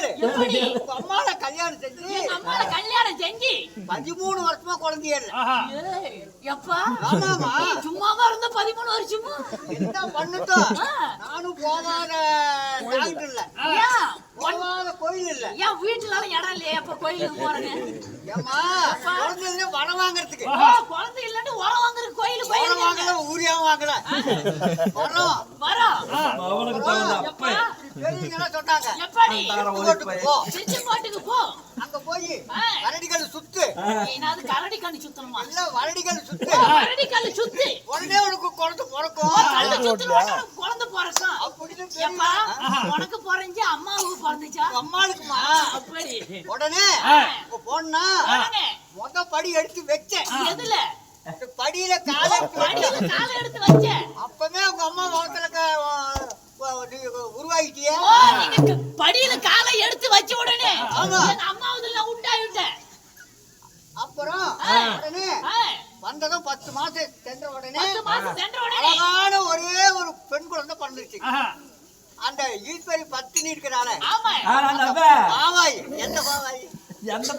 கேளு அம்மால கல்யாணம் செஞ்சு அம்மால கல்யாணம் செஞ்சு. பதிமூணு வருஷமா குழந்தைய எப்பா? ஆமாமா சும்மாவா இருந்த பதிமூணு வருஷமா? என்ன பண்ணட்டும். நானும் போகாத டாக்டர் இல்ல. போகாத கோயில் இல்ல. ஏன் வீட்டுல இடம் இல்லையா எப்ப கோயிலுக்கு போறேன்னு? ஏமா குழந்தைங்க வர வாங்குறதுக்கு. குழந்தை இல்லன்னு உரம் வாங்குற கோயிலுக்கு வர போயிருக்காங்க. வாங்கல ஊரியாவும் வாங்கல. வரோம். வரோம். அவனுக்கு தகுந்த எப்பா? பெரியவங்க சொன்னாங்க எப்படி? போ. அங்க போய் ஆ. வரடிகள் சுத்து. ஏனாவது கரடி கண்ணு சுத்தணுமா? இல்ல வரடிகள் சுத்து. கல்லு சுத்து. உடனே உனக்கு குழந்தை பிறக்கும். கல்லு சுத்துன உடனே குழந்தை பிறக்கும். அப்படின்னு. உனக்கு பிறஞ்சு அம்மாவுக்கு பிறந்துச்சா? அம்மாளுக்குமா அப்படி. உடனே உடனே மொத படி எடுத்து வச்சேன். எதுல? படியில காலை எடுத்து படியில வச்சேன். காலை எடுத்து வச்ச நீங்க படியில காலை எடுத்து வச்ச உடனே. எங்க அம்மாவுதுல உண்டாயிட்டேன் அப்புறம். உடனே வந்ததும் பத்து மாசம் சென்ற உடனே பத்து மாசம் சென்ற உடனே அழகான ஒரே ஒரு பெண் குழந்தை பிறந்துச்சு ஆஹா. அந்த ஈஸ்வரி பத்தினி இருக்கிறாளே. பாவாய். எந்த பாவாய்? எந்த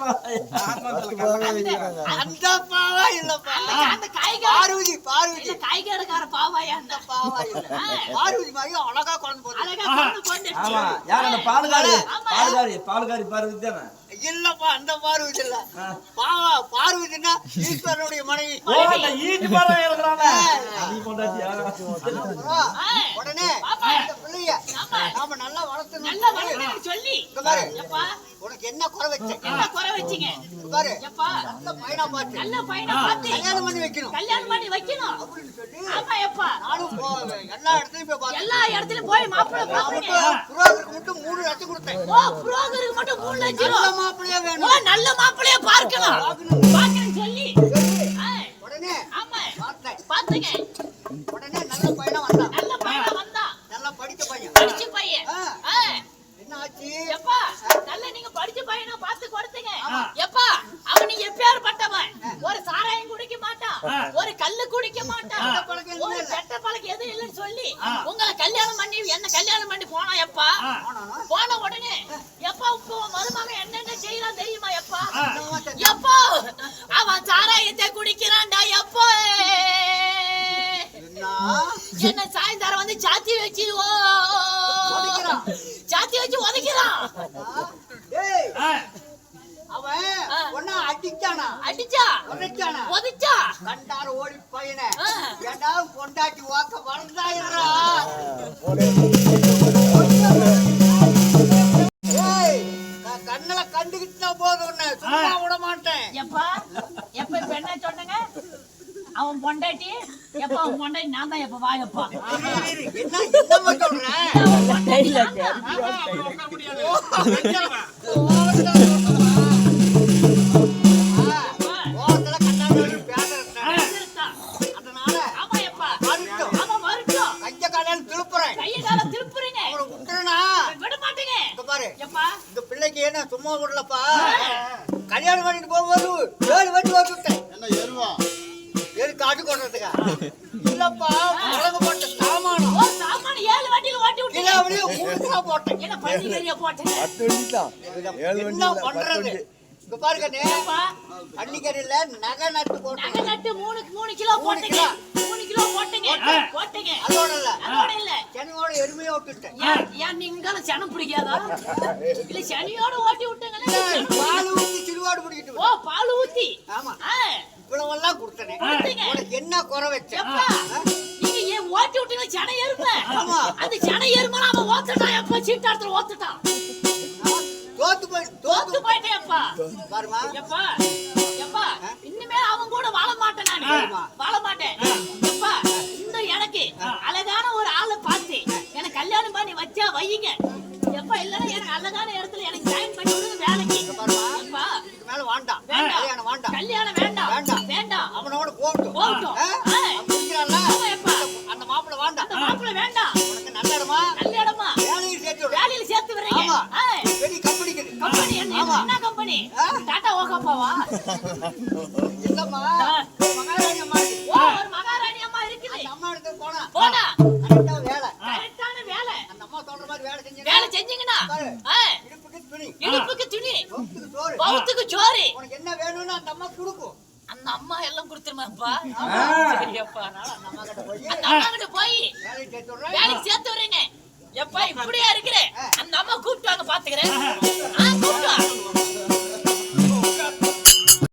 அந்த பாவாய் இல்லப்பா. அந்த பார்வதி பார்வதி. காய்கறிக்கார பாவாயா அந்த பாவாய் இல்ல. பார்வதி மாதிரி அழகா குழந்தை அழகா கொண்டு கொண்டு ஆமா யார் அந்த பாலுகாரி. பாலுகாரி பாலுகாரி பார்வதி தானே? இல்லப்பா அந்த பார்வதி இல்ல. பாவா பார்வதினா ஈஸ்வரனுடைய மனைவி. உடனே பிள்ளைய ஆமா. நாம நல்லா வளர்த்தணும் நல்ல வளர்த்து சொல்லி. பாரு. எப்பா. உனக்கு என்ன குறை வச்சேன் என்ன குறை வச்சீங்க? பாரு. எப்பா. நல்ல பையனா பார்த்து நல்ல பையனை பார்த்து கல்யாணம் பண்ணி வைக்கணும். கல்யாணம் பண்ணி வைக்கணும். அப்படின்னு சொல்லி ஆமா எப்பா. எல்லா இடத்துலயும் போய் மாப்பிள்ளை பாக்குறீங்க மட்டும் மூணு லட்சம் கொடுத்தேன் ஓ புரோகருக்கு மட்டும் மூணு லட்சம் நல்ல. மாப்பிள்ளையா ஓ வேணும் நல்ல மாப்பிள்ளைய பார்க்கணும். பார்க்கணும். சொல்லி. உடனே ஆமா. பார்த்தேன் பாத்துங்க உடனே நல்ல பையனா வந்தான் நல்ல பையனா வந்தா. நல்லா படிச்ச பையன். படிச்ச பையன். என்ன ஆச்சு? எப்பா நல்ல நீங்க படிச்ச பையனா பார்த்து கொடுத்தீங்க. எப்பா அவன் நீங்க எப்பேற்பட்டவன் ஒரு சாராயம் மாட்டான் ஒரு கல்லு குடிக்க மாட்டான் ஒரு. கெட்ட பழக்கம் எதுவும் இல்லைன்னு சொல்லி உங்களை கல்யாணம் பண்ணி என்ன கல்யாணம் பண்ணி போனா எப்பா? போன உடனே எப்பா இப்போ உன் மருமகன் என்னென்ன செய்யறான் தெரியுமா எப்பா? எப்போ அவன் சாராயத்தை குடிக்கிறான்டா எப்போ என்ன? சாயந்தரம் வந்து சாத்தி வச்சு ஓ, உதைக்கிறான். சாத்தி வச்சு உதைக்கிறான் அடிச்சானா? அடிச்சா? உதைச்சானா உதைச்சா கண்டார ஓடி பையனை. ஏண்டா பொண்டாட்டி வாக்க வளர்ந்தாயிரா கண்ணுல கண்டுகிட்டா போதும் உன்னை. சும்மா விட மாட்டேன் எப்பா? எப்ப இப்ப என்ன சொன்னங்க? அவன் பொண்டாட்டி எப்ப அவன் பொண்டாட்டி? நான் தான் எப்ப வாயப்பா? என்ன என்னம்மா கையை கால திருப்புறீங்க அவனை விட்டுறனா? விட மாட்டீங்க இங்க பாரு. எப்பா? இந்த பிள்ளைக்கு என்ன சும்மா விடலப்பா? கல்யாணம் பண்ணிட்டு போகும்போது ஏழு வண்டி ஓட்டி விட்டேன். என்ன காட்டு கொண்டுறதுக்கா இல்லப்பா முழங்க போட்ட சாமானம் ஓ சாமான ஏழு வண்டியில ஓட்டி கீழே விட்டீங்க அப்படியே போட்டேன். என்ன பள்ளிக்கறியா போட்டேன்? என்ன பண்றது? இங்க பாருங்க நகை நட்டு போட்டேன் நகை நட்டு மூணு மூணு கிலோ போட்டீங்க. மூணு கிலோ போட்டீங்க. போட்டீங்க. அதோட இல்ல. அதோட இல்ல. சென்னையோட எருமையை விட்டுட்டேன் ஏன் நீங்களும் சனம் பிடிக்காதா? இல்ல சனியோட ஓட்டி விட்டுங்களே. பால் ஊத்தி சிறுவாடு பிடிக்கிட்டு ஓ பால் ஊத்தி. ஆமா. ஆ, இவ்வளவெல்லாம் கொடுத்தனே. உனக்கு என்ன குறை வச்சேன் நீங்க ஏன் ஓட்டி விட்டீங்க சனை எருமை. ஆமா. அந்த சனை எருமை அவன் ஓத்துட்டான். எப்ப சீட்டாத்துல ஓத்துட்டான்? தோத்து தோத்து போயிட்டேன் எப்பா பாருமா. எப்பா எப்பா இனிமே அவன் கூட வாழ மாட்டேன் நானு. வாழ மாட்டேன். எப்பா இந்த எனக்கு அழகான ஒரு ஆளை பார்த்து எனக்கு கல்யாணம் பண்ணி வச்சா வையுங்க. அம்மாவா அம்மா ஒரு மகாராணி அம்மா போனா வேலை. வேலை. அந்த அம்மா சொல்ற மாதிரி வேலை செஞ்சீங்க வேலை செஞ்சீங்கன்னா இடுப்புக்கு உனக்கு என்ன வேணும்னு அந்த அம்மா கொடுக்கும். அந்த அம்மா எல்லாம் குடுத்துருமாப்பா சரியப்பா அந்த அம்மா கிட்ட போய். அந்த அம்மா கிட்ட போய். வேலைக்கு சேர்த்து வரேங்க எப்பா இப்படியா இருக்கிறேன் அந்த அம்மா கூப்பிட்டு வாங்க பாத்துக்கிறேன்.